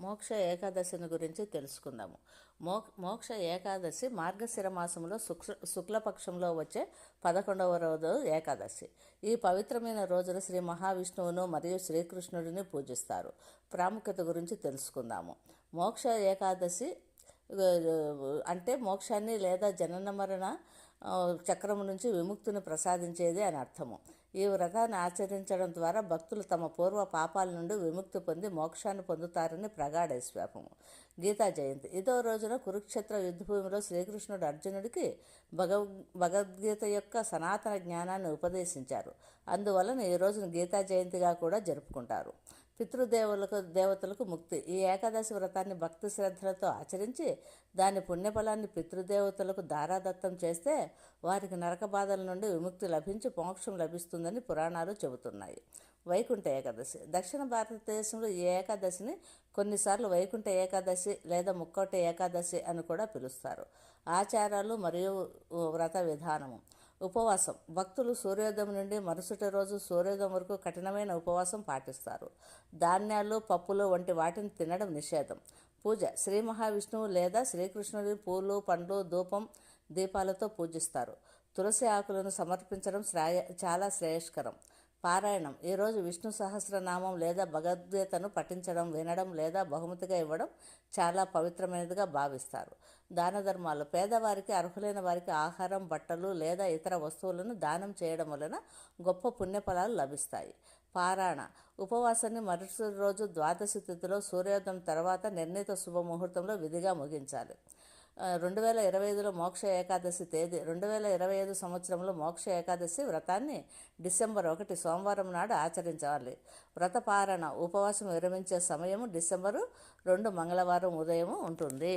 మోక్ష ఏకాదశిని గురించి తెలుసుకుందాము. మో మోక్ష ఏకాదశి మార్గశిర మాసంలో శుక్ల శుక్లపక్షంలో వచ్చే పదకొండవ రోజు ఏకాదశి. ఈ పవిత్రమైన రోజున శ్రీ మహావిష్ణువును మరియు శ్రీకృష్ణుడిని పూజిస్తారు. ప్రాముఖ్యత గురించి తెలుసుకుందాము. మోక్ష ఏకాదశి అంటే మోక్షాన్ని లేదా జనన మరణ చక్రం నుంచి విముక్తిని ప్రసాదించేది అని అర్థము. ఈ వ్రతాన్ని ఆచరించడం ద్వారా భక్తులు తమ పూర్వ పాపాల నుండి విముక్తి పొంది మోక్షాన్ని పొందుతారని ప్రగాఢేశ్వాపము. గీతా జయంతి. ఇదో రోజున కురుక్షేత్ర యుద్ధభూమిలో శ్రీకృష్ణుడు అర్జునుడికి భగవ్ భగవద్గీత యొక్క సనాతన జ్ఞానాన్ని ఉపదేశించారు. అందువలన ఈ రోజున గీతా జయంతిగా కూడా జరుపుకుంటారు. పితృదేవులకు దేవతలకు ముక్తి. ఈ ఏకాదశి వ్రతాన్ని భక్తి శ్రద్ధలతో ఆచరించి దాని పుణ్యఫలాన్ని పితృదేవతలకు దారాదత్తం చేస్తే వారికి నరక బాధల నుండి విముక్తి లభించి మోక్షం లభిస్తుందని పురాణాలు చెబుతున్నాయి. వైకుంఠ ఏకాదశి. దక్షిణ భారతదేశంలో ఈ ఏకాదశిని కొన్నిసార్లు వైకుంఠ ఏకాదశి లేదా ముక్కోట ఏకాదశి అని కూడా పిలుస్తారు. ఆచారాలు మరియు వ్రత విధానము. ఉపవాసం. భక్తులు సూర్యోదయం నుండి మరుసటి రోజు సూర్యోదయం వరకు కఠినమైన ఉపవాసం పాటిస్తారు. ధాన్యాలు పప్పులు వంటి వాటిని తినడం నిషేధం. పూజ. శ్రీ మహావిష్ణువు లేదా శ్రీకృష్ణుడి పూలు పండ్లు ధూపం దీపాలతో పూజిస్తారు. తులసి ఆకులను సమర్పించడం శ్రేయ చాలా శ్రేయస్కరం. పారాయణం. ఈరోజు విష్ణు సహస్రనామం లేదా భగవద్గీతను పఠించడం వినడం లేదా బహుమతిగా ఇవ్వడం చాలా పవిత్రమైనదిగా భావిస్తారు. దాన ధర్మాలు పేదవారికి అర్హులైన వారికి ఆహారం బట్టలు లేదా ఇతర వస్తువులను దానం చేయడం వలన గొప్ప పుణ్యఫలాలు లభిస్తాయి. పారాయణ. ఉపవాసాన్ని మరుసటి రోజు ద్వాదశి తిథిలో సూర్యోదయం తర్వాత నిర్ణీత శుభముహూర్తంలో విధిగా ముగించాలి. రెండు వేల ఇరవై ఐదులో మోక్ష ఏకాదశి తేదీ రెండు వేల ఇరవై ఐదు సంవత్సరంలో మోక్ష ఏకాదశి వ్రతాన్ని డిసెంబర్ ఒకటి సోమవారం నాడు ఆచరించాలి వ్రతపారణ ఉపవాసం విరమించే సమయము డిసెంబరు రెండు మంగళవారం ఉదయం ఉంటుంది.